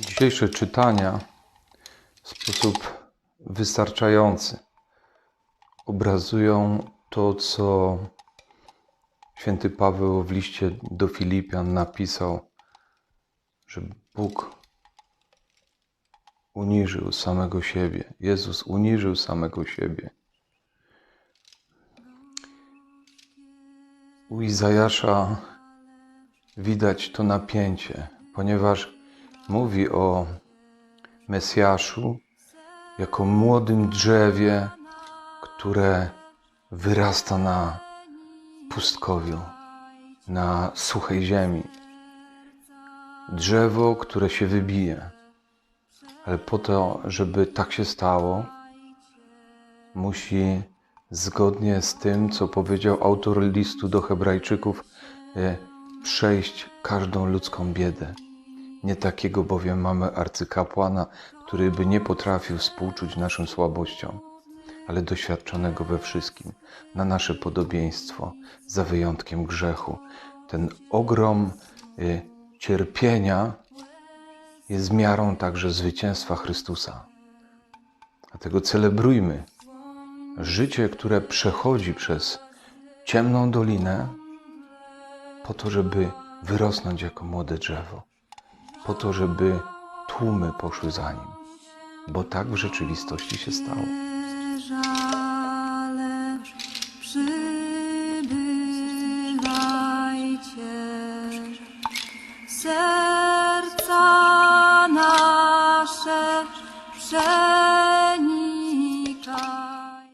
Dzisiejsze czytania w sposób wystarczający obrazują to, co święty Paweł w liście do Filipian napisał, że Bóg uniżył samego siebie. Jezus uniżył samego siebie. U Izajasza widać to napięcie, ponieważ mówi o Mesjaszu jako młodym drzewie, które wyrasta na pustkowiu, na suchej ziemi. Drzewo, które się wybije. Ale po to, żeby tak się stało, musi zgodnie z tym, co powiedział autor listu do Hebrajczyków, e, przejść każdą ludzką biedę. Nie takiego bowiem mamy arcykapłana, który by nie potrafił współczuć naszym słabościom, ale doświadczonego we wszystkim, na nasze podobieństwo, za wyjątkiem grzechu. Ten ogrom y, cierpienia jest miarą także zwycięstwa Chrystusa. Dlatego celebrujmy życie, które przechodzi przez ciemną dolinę, po to, żeby wyrosnąć jako młode drzewo, po to, żeby tłumy poszły za nim, bo tak w rzeczywistości się stało. Serca nasze